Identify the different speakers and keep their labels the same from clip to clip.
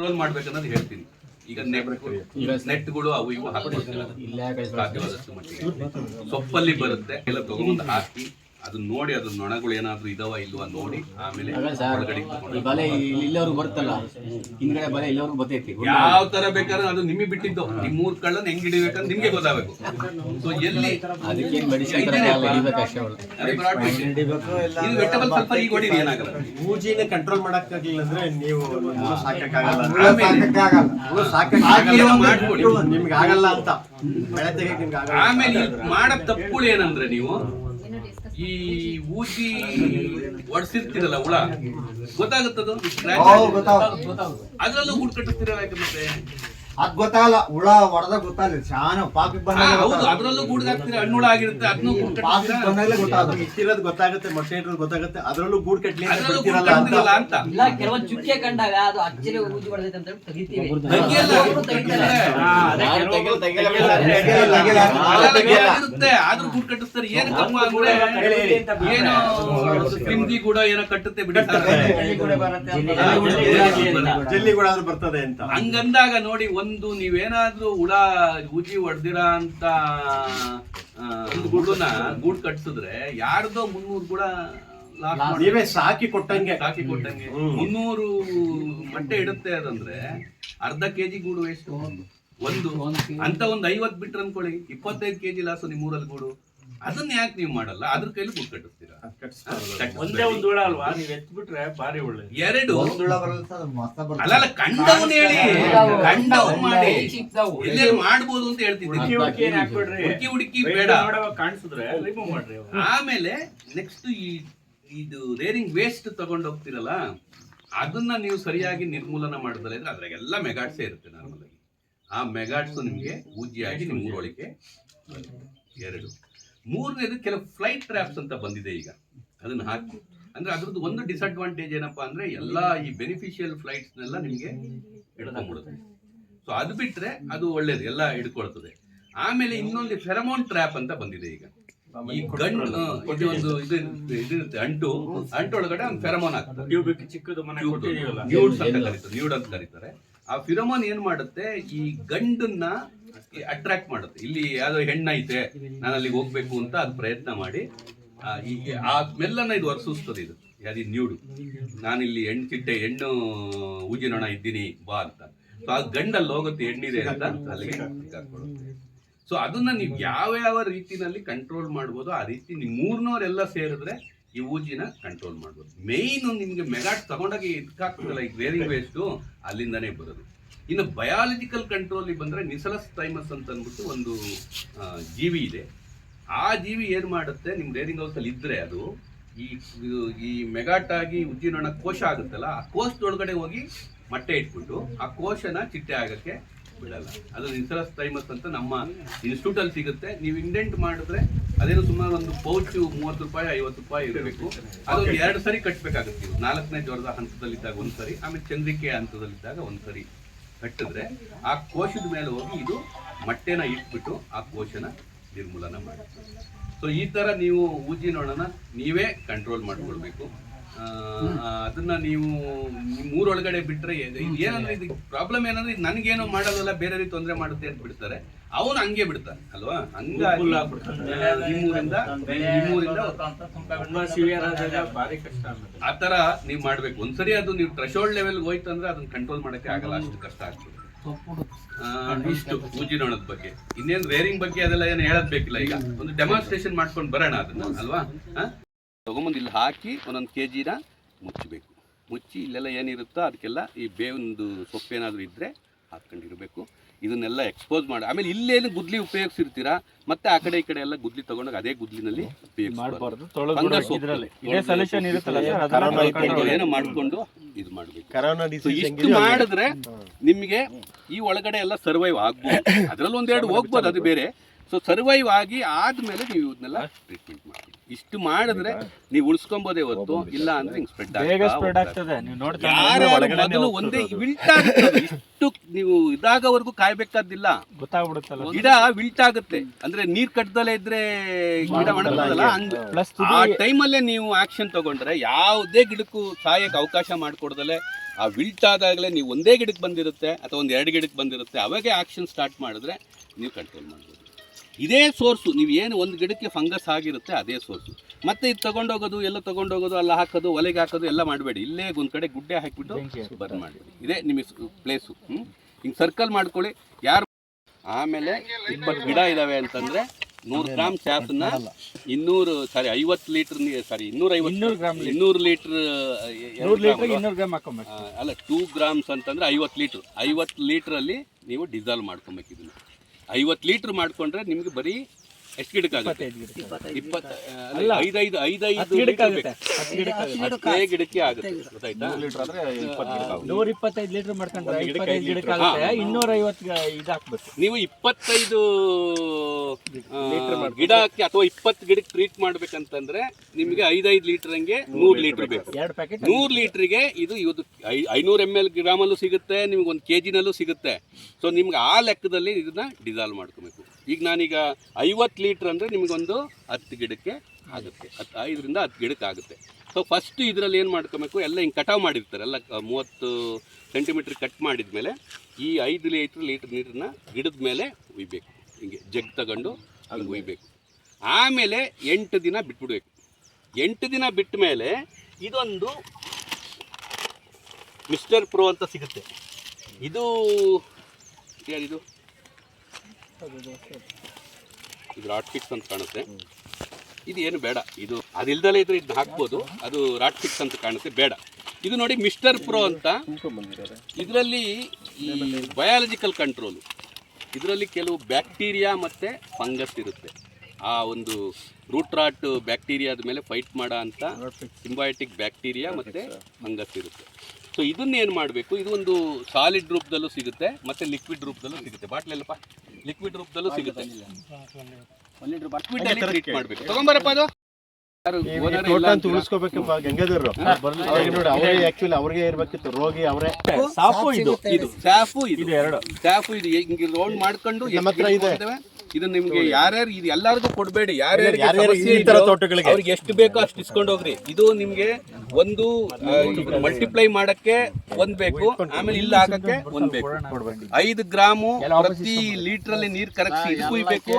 Speaker 1: Roll ಮಾಡ್ಬೇಕನ್ನೋದು ಹೇಳ್ತೀನಿ ಈಗ net ನೆಟ್ಗಳು ಅವು ಇವು ಹಾಕೋದಿಲ್ಲ ಸಾಧ್ಯವಾದಷ್ಟು ಮಟ್ಟಿಗೆ ಸೊಪ್ಪಲ್ಲಿ ಬರುತ್ತೆ ಎಲ್ಲ ತಗೊಂಡು ಹಾಕಿ ಅದನ್ನ ನೋಡಿ ಅದ್ರ ನೊಣಗಳು ಏನಾದ್ರು ಇದಾವ ಇಲ್ವಾ ನೋಡಿ ಆಮೇಲೆ ಒಳಗಡೆ
Speaker 2: ಬಲೆ ಇಲ್ಲವ್ರು ಬರುತ್ತಲ್ಲ ಹಿಂದ್ಗಡೆ ಬಲೆ ಇಲ್ಲವ್ರು ಬರ್ತೈತಿ.
Speaker 1: ಯಾವ ತರ ಬೇಕಾದ್ರೆ ಅದು ನಿಮಗೆ ಬಿಟ್ಟಿದ್ದು. ನಿಮ್ ಮೂರ್ ಕಳ್ಳನ್ ಹೆಂಗ್ ಹಿಡಿಬೇಕಂತ ನಿಮ್ಗೆ ಗೊತ್ತಾಗಬೇಕು. ಸೊ ಎಲ್ಲಿ
Speaker 2: ಅದಕ್ಕೇನ್ ಮೆಡಿಸಿನ್
Speaker 1: ಅದೇ broad fish. ಇದು ಸ್ವಲ್ಪ ಈಗ ಹೊಡೀರಿ ಏನಾಗಲ್ಲ.
Speaker 3: ಮೂಜಿನ ಕಂಟ್ರೋಲ್ ಅಂದ್ರೆ ನೀವು ಹುಳು ಸಾಕಕ್ಕಾಗಲ್ಲ.
Speaker 1: ಆಮೇಲೆ
Speaker 3: ಹುಳು ಸಾಕಕ್ಕಾಗಲ್ಲ
Speaker 1: ಏನೋ ಮಾಡ್ಕೊಡಿ.
Speaker 3: ನಿಮ್ಗೆ ಆಗಲ್ಲ ಅಂತ. ಬೆಳೆ ತೆಗಿಯಕ್ ನಿಮ್ಗೆ ಆಗಲ್ಲ
Speaker 1: ಆಮೇಲೆ ಇಲ್ಲಿ ಮಾಡೋ ತಪ್ಪುಗಳು ಏನಂದ್ರೆ ನೀವು ಈ ಊದಿ ಒಡ್ಸಿರ್ತೀರಲ್ಲ ಹುಳ? ಗೊತ್ತಾಗುತ್ತದು? ಅದ್ರಲ್ಲೂ ಗುಡ್ ಕಟ್ಟಿಸ್ತೀರ ಯಾಕಂದ್ರೆ
Speaker 4: ಅದ್ ಗೊತ್ತಾಗಲ್ಲ ಹುಳ ಹೊಡೆದ ಗೊತ್ತಾಗಲ್ಲ ಶಾನ ಪಾಪಿ
Speaker 1: ಆ,
Speaker 4: ಬಂದಾಗ
Speaker 1: ಹೌದು ಅದ್ರಲ್ಲೂ ಗೂಡ್ ಹಾಕ್ತೀರ ಹಣ್ಣುಳ ಆಗಿರುತ್ತೆ ಅದನ್ನು
Speaker 4: ಬಂದಾಗಲೇ ಗೊತ್ತಾಗುತ್ತೆ.
Speaker 3: ಇಟ್ಟಿರೋದು ಗೊತ್ತಾಗುತ್ತೆ ಮೊಟ್ಟೆ ಇಟ್ಟಿರೋದು ಗೊತ್ತಾಗುತ್ತೆ ಅದ್ರಲ್ಲೂ ಗೂಡ್ ಕಟ್ಲಿ ಅಂತ
Speaker 1: ಅದ್ರಲ್ಲೂ ಗೂಡ್
Speaker 3: ಬಿಡ್ತೀರಲ್ಲ ಅಂತ.
Speaker 1: ಕಟ್ತಿರಲ್ಲ ಅಂತ.
Speaker 5: ಇಲ್ಲ ಕೆಲವೊಂದು ಚುಕ್ಕೆ ಕಂಡಾಗ ಅದು ಅಚ್ಚರಿ ಊದಿ ಹೊಡೆದೈತೆ ಅಂತ ಹೇಳಿ ತೆಗಿತೀವಿ.
Speaker 1: ತೆಗಿಯಲ್ಲ,
Speaker 5: ಒಬ್ರು ತೆಗಿತಾರೆ.
Speaker 2: ಯಾರು ತೆಗಿಯಲ್ಲ, ತೆಗಿಯಲ್ಲ,
Speaker 4: ತೆಗಿಯಲ್ಲ, ತೆಗಿಯಲ್ಲ.
Speaker 1: ಅಲ್ಲೆಲ್ಲ ಗೂಡ್ ಇರುತ್ತೆ ಆದ್ರೂ ಗೂಡ್ ಕಟ್ಟಿಸ್ತಾರೆ ಏನು ತಮ್ಮ ಅಂದ್ರೆ ಏನು ಸಿಂಧಿ ಕೂಡ ಏನೋ ಕಟ್ಟುತ್ತೆ ಬಿಡುತ್ತಾರೆ
Speaker 3: ಜಲ್ಲಿ ಕೂಡ ಆದ್ರೂ ಬರ್ತದೆ ಅಂತ.
Speaker 1: ಹಂಗಂದಾಗ ನೋಡಿ ಒಂದು ನೀವೇನಾದ್ರೂ ಹುಳ ಉಜಿ ಹೊಡೆದಿರಾ ಅಂತ ಗುಡ್ಡನ್ನ ಗೂಡ್ ಕಟ್ಸಿದ್ರೆ ಯಾರ್ದೋ ಮುನ್ನೂರು ಕೂಡ
Speaker 3: ನೀವೇ ಸಾಕಿ ಕೊಟ್ಟಂಗೆ.
Speaker 1: ಸಾಕಿ ಕೊಟ್ಟಂಗೆ. ಮುನ್ನೂರು ಮೊಟ್ಟೆ ಇಡುತ್ತೆ ಅದಂದ್ರೆ ಅರ್ಧ ಕೆಜಿ ಗೂಡು ಎಷ್ಟು ಒಂದು. ಅಂತ ಒಂದ್ ಐವತ್ ಬಿಟ್ರೆ ಅನ್ಕೊಳ್ಳಿ. ಇಪ್ಪತ್ತೈದು ಕೆಜಿ ಲಾಸು ನಿಮ್ ಊರಲ್ಲಿ ಗೂಡು. ಅದನ್ನ ಯಾಕೆ ನೀವು ಮಾಡಲ್ಲ? ಅದ್ರ ಕೈಲಿ ಗುಡ್ ಕಟ್ಟಿಸ್ತೀರಾ?
Speaker 6: ಒಂದೇ ಒಂದು ಹುಳ ಅಲ್ವಾ? ನೀವ್ ಎತ್ಬಿಟ್ರೆ ಬಾರಿ ಒಳ್ಳೆ
Speaker 1: ಎರಡು. ಅಲ್ಲ ಅಲ್ಲ ಕಂಡವನ್ ಹೇಳಿ. ಕಂಡವನ್ ಮಾಡಿ. ಎಲ್ಲೆಲ್ಲಿ ಮಾಡ್ಬೋದು ಅಂತ ಹೇಳ್ತಿದ್ದೀನಿ.
Speaker 6: ಹುಡುಕಿ ಹುಡುಕಿ
Speaker 1: ಬೇಡ.
Speaker 6: ಕಾಣಿಸಿದ್ರೆ ರಿಮೂವ್ ಮಾಡ್ರಿ
Speaker 1: ಆಮೇಲೆ ನೆಕ್ಸ್ಟ್ ಈ ಇದು ರೇರಿಂಗ್ ವೇಸ್ಟ್ ತಗೊಂಡು ಹೋಗ್ತಿರಲ್ಲ ಅದನ್ನ ನೀವು ಸರಿಯಾಗಿ ನಿರ್ಮೂಲನ ಮಾಡಿದ್ರೆ ಅಂದ್ರೆ ಅದ್ರಾಗೆಲ್ಲ ಮೆಗಾಟ್ಸೇ ಇರುತ್ತೆ ನಾರ್ಮಲ್ ಆಗಿ. ಆ ಮೆಗಾಟ್ಸ್ ನಿಮ್ಗೆ ಊಜಿಯಾಗಿ ನಿಮ್ಮ ಊರೊಳಗೆ ಎರಡು. ಮೂರನೇದು ಕೆಲವು ಫ್ಲೈಟ್ ಟ್ರ್ಯಾಪ್ಸ್ ಅಂತ ಬಂದಿದೆ ಈಗ. ಅದನ್ನ ಹಾಕಿ. ಅಂದ್ರೆ ಅದ್ರದ್ದು ಒಂದು ಡಿಸ್ಅಡ್ವಾಂಟೇಜ್ ಏನಪ್ಪಾ ಅಂದ್ರೆ ಎಲ್ಲಾ ಈ ಬೆನಿಫಿಷಿಯಲ್ ಫ್ಲೈಟ್ಸ್ನೆಲ್ಲ ನಿಮ್ಗೆ ಹಿಡ್ಕೊಂಡ್ಬಿಡುತ್ತೆ. ಸೊ ಅದು ಬಿಟ್ರೆ ಅದು ಒಳ್ಳೇದು ಎಲ್ಲ ಹಿಡ್ಕೊಳ್ತದೆ. ಆಮೇಲೆ ಇನ್ನೊಂದು ಫೆರಮೋನ್ ಟ್ರ್ಯಾಪ್ ಅಂತ ಬಂದಿದೆ ಈಗ. ಈ ಗಂಡು ಇದು ಒಂದು ಇದು ಇದಿರುತ್ತೆ ಅಂಟು. ಅಂಟು ಒಳಗಡೆ ಒಂದು ಫೆರಮೋನ್ ಆಗ್ತದೆ
Speaker 6: ಚಿಕ್ಕದು
Speaker 1: ಅಂತ ಕರೀತಾರೆ ನ್ಯೂಡ್ ಅಂತ ಕರೀತಾರೆ. ಆ ಫಿರಮೋನ್ ಏನ್ ಮಾಡುತ್ತೆ? ಈ ಗಂಡನ್ನ ಅಟ್ರಾಕ್ಟ್ ಮಾಡುತ್ತೆ. ಇಲ್ಲಿ ಯಾವ್ದೋ ಹೆಣ್ಣೈತೆ ನಾನು ಅಲ್ಲಿಗೆ ಹೋಗ್ಬೇಕು ಅಂತ ಅದು ಪ್ರಯತ್ನ ಮಾಡಿ ಆ, ಸ್ಮೆಲ್ಲನ್ನ ಇದು ವರ್ಸಿಸ್ತದೆ ಇದು. ಯಾವ್ದು ನ್ಯೂಡು. ನಾನಿಲ್ಲಿ ಹೆಣ್ಣು ಚಿಟ್ಟೆ ಹೆಣ್ಣು ಊಜಿನೊಣ ಇದ್ದೀನಿ ಬಾ ಅಂತ. ಸೊ ಆ ಗಂಡಲ್ಲಿ ಹೋಗುತ್ತೆ ಹೆಣ್ಣಿದೆ ಅಂತ ಅಲ್ಲಿಗೆ ಸೊ ಅದನ್ನ ನೀವು ಯಾವ ಯಾವ ರೀತಿನಲ್ಲಿ ಕಂಟ್ರೋಲ್ ಮಾಡ್ಬೋದು ಆ ರೀತಿ ನೀವು ಮೂರ್ನವರೆಲ್ಲ ಸೇರಿದ್ರೆ ಈ ಊಜಿನ ಕಂಟ್ರೋಲ್ ಮಾಡ್ಬೋದು. ಮೇಯ್ನ್ ನಿಮ್ಗೆ ಮೆಗಾಟ್ ತಗೊಂಡಾಗ ಇದಕ್ಕಾಗ್ತದಲ್ಲ ಲೈಕ್ ವೇರಿಂಗ್ ವೇಸ್ಟು ಅಲ್ಲಿಂದನೇ ಬರೋದು. ಇನ್ನು ಬಯಾಲಜಿಕಲ್ ಕಂಟ್ರೋಲಿಗೆ ಬಂದ್ರೆ ನಿಸಲಸ್ ಥೈಮಸ್ ಅಂತ ಅಂದ್ಬಿಟ್ಟು ಒಂದು ಜೀವಿ ಇದೆ. ಆ ಜೀವಿ ಏನು ಮಾಡುತ್ತೆ? ನಿಮ್ಮ ಡೇರಿಂಗ್ ಹೌಸ್ ಅಲ್ಲಿ ಇದ್ರೆ ಅದು ಈ ಈ ಮೆಗಾಟ್ ಉಜ್ಜೀರ್ಣ ಕೋಶ ಆಗುತ್ತಲ್ಲ ಆ ಕೋಶದೊಳಗಡೆ ಹೋಗಿ ಮೊಟ್ಟೆ ಇಟ್ಬಿಟ್ಟು ಆ ಕೋಶನ ಚಿಟ್ಟೆ ಆಗಕ್ಕೆ ಬಿಡಲ್ಲ. ಅದು ನಿಸಲಸ್ ಥೈಮಸ್ ಅಂತ ನಮ್ಮ ಇನ್ಸ್ಟಿಟ್ಯೂಟ್ ಅಲ್ಲಿ ಸಿಗುತ್ತೆ. ನೀವು ಇಂಡೆಂಟ್ ಮಾಡಿದ್ರೆ ಅದೇನು ಸುಮಾರು ಒಂದು ಪೌಚ್ ಮೂವತ್ತು ರೂಪಾಯಿ ಐವತ್ತು ರೂಪಾಯಿ ಇರಬೇಕು. ಅದು ಎರಡು ಸರಿ ಕಟ್ಟಬೇಕಾಗುತ್ತೆ ನಾಲ್ಕನೇ ಜ್ವರದ ಹಂತದಲ್ಲಿದ್ದಾಗ ಒಂದು ಸರಿ ಆಮೇಲೆ ಚಂದ್ರಿಕೆ ಹಂತದಲ್ಲಿದ್ದಾಗ ಒಂದು ಸರಿ ಕಟ್ಟಿದ್ರೆ ಆ ಕೋಶದ ಮೇಲೆ ಹೋಗಿ ಇದು ಮೊಟ್ಟೆನ ಇಟ್ಬಿಟ್ಟು ಆ ಕೋಶನ ನಿರ್ಮೂಲನ ಮಾಡುತ್ತೆ ಸೊ ಈ ತರ ನೀವು ಊಜಿನೊಣನ ನೀವೇ ಕಂಟ್ರೋಲ್ ಮಾಡ್ಕೊಳ್ಬೇಕು. ಅದನ್ನ ನೀವು ಊರೊಳಗಡೆ ಇದು ಏನಂದ್ರೆ ಇದು ಪ್ರಾಬ್ಲಮ್ ಏನಂದ್ರೆ ನನಗೇನು ಮಾಡೋದಲ್ಲ ಬೇರೆಯವ್ರಿಗೆ ತೊಂದರೆ ಮಾಡುತ್ತೆ ಅಂತ ಬಿಡ್ತಾರೆ. ಅವನು ಹಂಗೆ ಬಿಡ್ತಾನೆ ಅಲ್ವಾ? ಹಂಗಾಗಿ
Speaker 6: ಆತರ ನೀವ್
Speaker 1: ಆ, ಆ ತರ ಮಾಡ್ಬೇಕು. ಒಂದ್ಸರಿ ಅದು ನೀವು ಥ್ರೆಶೋಲ್ಡ್ ಲೆವೆಲ್ ಹೋಯ್ತು ಅಂದ್ರೆ ಅದನ್ನ ಕಂಟ್ರೋಲ್ ಮಾಡಕ್ಕೆ ಆಗಲ್ಲ ಅಷ್ಟು ಕಷ್ಟ ಆಗ್ತದೆ. ಇಷ್ಟು ಊಜಿನೋಣದ ಬಗ್ಗೆ. ಇನ್ನೇನು ವೇರಿಂಗ್ ಬಗ್ಗೆ ಅದೆಲ್ಲ ಏನು ಹೇಳದ್ ಬೇಕಿಲ್ಲ ಈಗ. ಒಂದು ಡೆಮಾನ್ಸ್ಟ್ರೇಷನ್ ಮಾಡ್ಕೊಂಡು ಬರೋಣ ಅದನ್ನ ಅಲ್ವಾ? ತಗೊಂಬಂದ್ ತಗೊಂಬಂದು ಇಲ್ಲಿ ಹಾಕಿ ಒಂದೊಂದು ಕೆ ಜಿನ ಮುಚ್ಚಬೇಕು. ಮುಚ್ಚಿ ಇಲ್ಲೆಲ್ಲ ಏನಿರುತ್ತೋ ಅದಕ್ಕೆಲ್ಲ ಈ ಬೇವೊಂದು ಸೊಪ್ಪು ಏನಾದರೂ ಇದ್ದರೆ ಹಾಕ್ಕೊಂಡಿರ್ಬೇಕು. ಇದನ್ನೆಲ್ಲ ಎಕ್ಸ್ಪೋಸ್ ಮಾಡಿ. ಆಮೇಲೆ ಇಲ್ಲೇನು ಗುದ್ಲಿ ಉಪಯೋಗಿಸಿರ್ತೀರಾ? ಮತ್ತೆ ಆ ಕಡೆ ಈ ಕಡೆ ಎಲ್ಲ ಗುದ್ಲಿ ತಗೊಂಡಾಗ ಅದೇ ಗುದ್ಲಿನಲ್ಲಿ ಏನೋ ಮಾಡ್ಕೊಂಡು ಇದು ಮಾಡ್ಬೇಕು. ಇಷ್ಟು ಮಾಡಿದ್ರೆ ನಿಮಗೆ ಈ ಒಳಗಡೆ ಎಲ್ಲ ಸರ್ವೈವ್ ಆಗ್ಬೋದು. ಅದ್ರಲ್ಲಿ ಒಂದೆರಡು ಹೋಗ್ಬೋದು ಅದು ಬೇರೆ. ಸೊ ಸರ್ವೈವ್ ಆಗಿ ಆದ್ಮೇಲೆ ನೀವು ಇದನ್ನೆಲ್ಲ ಟ್ರೀಟ್ಮೆಂಟ್ ಮಾಡ್ತೀವಿ ಇಷ್ಟು ಮಾಡಿದ್ರೆ ನೀವು ಉಳಿಸ್ಕೊಬೋದೇ ಹೊತ್ತು ಇಲ್ಲ ಅಂದ್ರೆ ಹಿಂಗ್ ಸ್ಪ್ರೆಡ್
Speaker 6: ಬೇಗ ಸ್ಪ್ರೆಡ್ ಆಗ್ತದೆ. ನೀವು ನೋಡ್ತಾ
Speaker 1: ಯಾರು ಮೊದಲು ಒಂದೇ ವಿಲ್ಟ್ ಇಷ್ಟು ನೀವು ಇದಾಗವರೆಗೂ ಕಾಯ್ಬೇಕಾದಿಲ್ಲ
Speaker 6: ಗೊತ್ತಾಗ್ಬಿಡುತ್ತಲ್ಲ.
Speaker 1: ಗಿಡ ವಿಲ್ಟ್ ಆಗುತ್ತೆ ಅಂದ್ರೆ ನೀರ್ ಕಟ್ಟದಲ್ಲೇ ಇದ್ರೆ ಗಿಡ
Speaker 6: ಮಾಡಲ್ಲ
Speaker 1: ಆ ಟೈಮಲ್ಲೇ ನೀವು ಆಕ್ಷನ್ ತಗೊಂಡ್ರೆ ಯಾವುದೇ ಗಿಡಕ್ಕೂ ಸಾಯಕ್ಕೆ ಅವಕಾಶ ಮಾಡಿಕೊಡ್ದಲೆ ಆ ವಿಲ್ಟ್ ಆದಾಗಲೇ ನೀವು ಒಂದೇ ಗಿಡಕ್ಕೆ ಬಂದಿರುತ್ತೆ ಅಥವಾ ಒಂದು ಎರಡು ಗಿಡಕ್ಕೆ ಬಂದಿರುತ್ತೆ ಅವಾಗೆ ಆಕ್ಷನ್ ಸ್ಟಾರ್ಟ್ ಮಾಡಿದ್ರೆ ನೀವು ಕಂಟ್ರೋಲ್ ಮಾಡ್ಬೋದು. ಇದೇ ಸೋರ್ಸು. ನೀವು ಏನು ಒಂದು ಗಿಡಕ್ಕೆ ಫಂಗಸ್ ಆಗಿರುತ್ತೆ ಅದೇ ಸೋರ್ಸು. ಮತ್ತೆ ಇದು ತಗೊಂಡೋಗೋದು ಎಲ್ಲ ತಗೊಂಡೋಗೋದು ಅಲ್ಲ ಹಾಕೋದು ಒಲೆಗೆ ಹಾಕೋದು ಎಲ್ಲ ಮಾಡಬೇಡಿ. ಇಲ್ಲೇ ಒಂದು ಕಡೆ ಗುಡ್ಡೆ ಹಾಕಿಬಿಟ್ಟು ಬರ್ನ್ ಮಾಡಿ. ಇದೇ ನಿಮಗೆ ಪ್ಲೇಸು ಹ್ಞೂ ಹಿಂಗೆ ಸರ್ಕಲ್ ಮಾಡ್ಕೊಳ್ಳಿ. ಯಾರು ಆಮೇಲೆ ಇಪ್ಪತ್ತು ಗಿಡ ಇದಾವೆ ಅಂತಂದ್ರೆ ನೂರು ಗ್ರಾಮ್ ಚಾಸನ್ನ ಇನ್ನೂರು ಸಾರಿ ಐವತ್ತು ಲೀಟರ್ ಸಾರಿ ಇನ್ನೂರ
Speaker 6: ಐವತ್ತು ಗ್ರಾಮ್
Speaker 1: ಇನ್ನೂರು ಲೀಟರ್.
Speaker 6: ನೂರು ಲೀಟರ್ ಇನ್ನೂರು ಗ್ರಾಮ್
Speaker 1: ಅಲ್ಲ ಟೂ ಗ್ರಾಮ್ಸ್ ಅಂತಂದ್ರೆ ಐವತ್ತು ಲೀಟ್ರ್. ಐವತ್ತು ಲೀಟ್ರಲ್ಲಿ ನೀವು ಡಿಸಾಲ್ವ್ ಮಾಡ್ಕೊಬೇಕು ಇದನ್ನ. ಐವತ್ತು ಲೀಟ್ರ್ ಮಾಡಿಕೊಂಡ್ರೆ ನಿಮಗೆ ಬರೀ ಎಷ್ಟು ಗಿಡಕ್ಕಾಗುತ್ತೆ? ಇಪ್ಪತ್ತು ಅಲ್ಲ ಐದೈದು ಐದೈದು ಲೀಟರ್
Speaker 6: ಆಗುತ್ತೆ ಹತ್ತು ಗಿಡಕ್ಕೆ ಆಗುತ್ತೆ.
Speaker 1: ಗೊತ್ತಾಯ್ತಾ?
Speaker 6: ನೂರ ಇಪ್ಪತ್ತೈದು ಲೀಟರ್ ಮಾಡ್ಕೊಂಡ್ರೆ ಇಪ್ಪತ್ತೈದು ಗಿಡಕ್ಕೆ ಆಗುತ್ತೆ ಇನ್ನೂರ ಐವತ್ತು ಇದು
Speaker 1: ನೀವು ಇಪ್ಪತ್ತೈದು ಆ, ಗಿಡಕ್ಕೆ ಅಥವಾ ಇಪ್ಪತ್ತು ಗಿಡಕ್ಕೆ ಟ್ರೀಟ್ ಮಾಡ್ಬೇಕಂತಂದ್ರೆ ನಿಮಗೆ ಐದೈದು ಲೀಟರ್ ಹಂಗೆ ನೂರ್ ಲೀಟರ್ ಬೇಕು.
Speaker 6: ನೂರ್ ಪ್ಯಾಕೆಟ್
Speaker 1: ನೂರು ಲೀಟ್ರಿಗೆ ಇದು ಇವತ್ತು ಐ- ಐನೂರು ಎಂ ಎಲ್ ಗ್ರಾಮಲ್ಲೂ ಸಿಗುತ್ತೆ ನಿಮ್ಗೆ ಒಂದು ಕೆ ಜಿನಲ್ಲೂ ಸಿಗುತ್ತೆ. ಸೊ ನಿಮ್ಗೆ ಆ ಲೆಕ್ಕದಲ್ಲಿ ಇದನ್ನ ಡಿಸಾಲ್ವ್ ಮಾಡ್ಕೋಬೇಕು. ಈಗ ನಾನೀಗ ಐವತ್ತು ಲೀಟ್ರ್ ಅಂದರೆ ನಿಮಗೊಂದು ಹತ್ತು ಗಿಡಕ್ಕೆ ಆಗುತ್ತೆ. ಹತ್ತು ಐದರಿಂದ ಹತ್ತು ಗಿಡಕ್ಕೆ ಆಗುತ್ತೆ. ಸೊ ಫಸ್ಟ್ ಇದರಲ್ಲಿ ಏನು ಮಾಡ್ಕೋಬೇಕು? ಎಲ್ಲ ಹಿಂಗೆ ಕಟಾವು ಮಾಡಿರ್ತಾರೆ. ಎಲ್ಲ ಮೂವತ್ತು ಸೆಂಟಿಮೀಟ್ರ್ ಕಟ್ ಮಾಡಿದ್ಮೇಲೆ ಈ ಐದು ಲೀಟ್ರ್ ಲೀಟ್ರ್ ನೀರನ್ನ ಗಿಡದ ಮೇಲೆ ಉಯ್ಬೇಕು. ಹಿಂಗೆ ಜಗ್ ತಗೊಂಡು ಹಂಗೆ ಉಯ್ಬೇಕು. ಆಮೇಲೆ ಎಂಟು ದಿನ ಬಿಟ್ಬಿಡ್ಬೇಕು. ಎಂಟು ದಿನ ಬಿಟ್ಟ ಮೇಲೆ ಇದೊಂದು ಮಿಸ್ಟರ್ ಪ್ರೋ ಅಂತ ಸಿಗುತ್ತೆ. ಇದು ಯಾರಿದು? ಇದು ರಾಟ್ ಫಿಕ್ಸ್ ಅಂತ ಕಾಣುತ್ತೆ. ಇದು ಏನು ಬೇಡ. ಇದು ಅದಿಲ್ದಲೇ ಇದ್ರೆ ಇದನ್ನ ಹಾಕ್ಬೋದು. ಅದು ರಾಟ್ ಫಿಕ್ಸ್ ಅಂತ ಕಾಣುತ್ತೆ. ಬೇಡ. ಇದು ನೋಡಿ ಮಿಸ್ಟರ್ ಪ್ರೋ ಅಂತ. ಇದರಲ್ಲಿ ಬಯಾಲಜಿಕಲ್ ಕಂಟ್ರೋಲು ಇದರಲ್ಲಿ ಕೆಲವು ಬ್ಯಾಕ್ಟೀರಿಯಾ ಮತ್ತು ಫಂಗಸ್ ಇರುತ್ತೆ. ಆ ಒಂದು ರೂಟ್ ರಾಟ್ ಬ್ಯಾಕ್ಟೀರಿಯಾದ ಮೇಲೆ ಫೈಟ್ ಮಾಡೋ ಅಂತ ಸಿಂಬಯೋಟಿಕ್ ಬ್ಯಾಕ್ಟೀರಿಯಾ ಮತ್ತು ಫಂಗಸ್ ಇರುತ್ತೆ. ಸೊ ಇದನ್ನ ಏನು ಮಾಡಬೇಕು? ಇದು ಒಂದು ಸಾಲಿಡ್ ರೂಪದಲ್ಲೂ ಸಿಗುತ್ತೆ, ಮತ್ತು ಲಿಕ್ವಿಡ್ ರೂಪದಲ್ಲೂ ಸಿಗುತ್ತೆ. ಬಾಟ್ಲ್ ಎಲ್ಲಪ್ಪ ಲಿಕ್ವಿಡ್ ರೂಪದಲ್ಲೂ ಸಿಗುತ್ತೆ. ಲಿಕ್ವಿಡ್ ಅಲ್ಲಿ ಟ್ರೀಟ್ ಮಾಡಬೇಕು? ತಗೊಂಬರಪ್ಪ ಅದು?
Speaker 3: ಉಳಿಸ್ಕೋಬೇಕಪ್ಪ ಗಂಗಾಧರ್ರು. ನೋಡಿ ಅವ್ರಿಗೆ ಆಕ್ಚುಲಿ ಅವ್ರಿಗೆ ಇರ್ಬೇಕಿತ್ತು. ರೋಗಿ ಅವರೇ.
Speaker 6: ಸಾಫು ಇದು.
Speaker 1: ಇದು ಸ್ಯಾಫು ಇದು.
Speaker 6: ಇದು ಎರಡು.
Speaker 1: ಸ್ಯಾಫು ಇದು. ಹಿಂಗೆ ಮಾಡ್ಕೊಂಡು
Speaker 3: ನಮ್ಮ ಹತ್ರ ಇದೆ.
Speaker 1: ಇದು ನಿಮ್ಗೆ ಯಾರ್ಯಾರು ಇದು ಎಲ್ಲರಿಗೂ ಕೊಡಬೇಡಿ
Speaker 3: ತೋಟಗಳಿಗೆ.
Speaker 1: ಅವ್ರಿಗೆ ಎಷ್ಟು ಬೇಕೋ ಅಷ್ಟು ಇಸ್ಕೊಂಡು ಹೋಗ್ರಿ. ಇದು ನಿಮ್ಗೆ ಒಂದು ಮಲ್ಟಿಪ್ಲೈ ಮಾಡಕ್ಕೆ ಒಂದ್ ಬೇಕು ಆಮೇಲೆ ಇಲ್ಲ ಹಾಕಕ್ಕೆ ಒಂದ್ ಬೇಕು. ಐದು ಗ್ರಾಮು ಪ್ರತಿ ಲೀಟರ್ ಅಲ್ಲಿ ನೀರ್ ಕರೆಕ್ಟ್ ಕುಯ್ಬೇಕು ಬೇಕು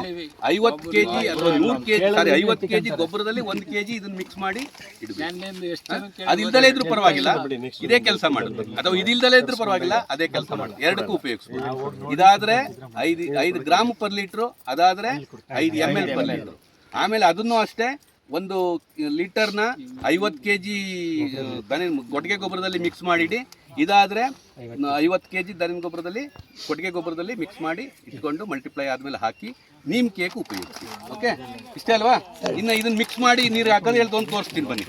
Speaker 1: ಐವತ್ತು ಕೆಜಿ ಅಥವಾ ನೂರು ಕೆಜಿ ಸಾರಿ ಐವತ್ತು ಕೆಜಿ ಗೊಬ್ಬರದಲ್ಲಿ ಒಂದ್ ಕೆಜಿ ಇದನ್ನ ಮಿಕ್ಸ್ ಮಾಡಿ ಅದು ಅದಿಲ್ದಲೇ ಇದ್ರೂ ಪರವಾಗಿಲ್ಲ. ಇದೇ ಕೆಲಸ ಮಾಡುದು. ಅಥವಾ ಇದಿಲ್ದಲೇ ಇದ್ರೂ ಪರವಾಗಿಲ್ಲ ಅದೇ ಕೆಲಸ ಮಾಡುದು. ಎರಡಕ್ಕೂ ಉಪಯೋಗಿಸ್ಬೋದು. ಇದಾದ್ರೆ ಐದು ಐದು ಗ್ರಾಮ್ ಪರ್ ಲೀಟ್ರು ಅದಾದ್ರೆ ಐದು ಎಂ ಎಲ್ ಪರ್ ಲೀಟ್ರು ಆಮೇಲೆ ಅದನ್ನು ಅಷ್ಟೇ ಒಂದು ಲೀಟರ್ನ ಐವತ್ತು ಕೆ ಜಿ ದನ ಕೊಟ್ಟಿಗೆ ಗೊಬ್ಬರದಲ್ಲಿ ಮಿಕ್ಸ್ ಮಾಡಿಡಿ. ಇದಾದರೆ ಐವತ್ತು ಕೆ ಜಿ ದನಿನ ಗೊಬ್ಬರದಲ್ಲಿ ಕೊಟ್ಟಿಗೆ ಗೊಬ್ಬರದಲ್ಲಿ ಮಿಕ್ಸ್ ಮಾಡಿ ಇಟ್ಕೊಂಡು ಮಲ್ಟಿಪ್ಲೈ ಆದಮೇಲೆ ಹಾಕಿ ನೀಮ್ ಕೇಕ್ ಉಪಯೋಗಿಸಿ. ಓಕೆ ಇಷ್ಟೇ ಅಲ್ವಾ? ಇನ್ನು ಇದನ್ನ ಮಿಕ್ಸ್ ಮಾಡಿ ನೀರು ಹಾಕೋದು ಹೇಳ್ತೊಂದು ಒಂದು ತೋರಿಸ್ತೀನಿ ಬನ್ನಿ.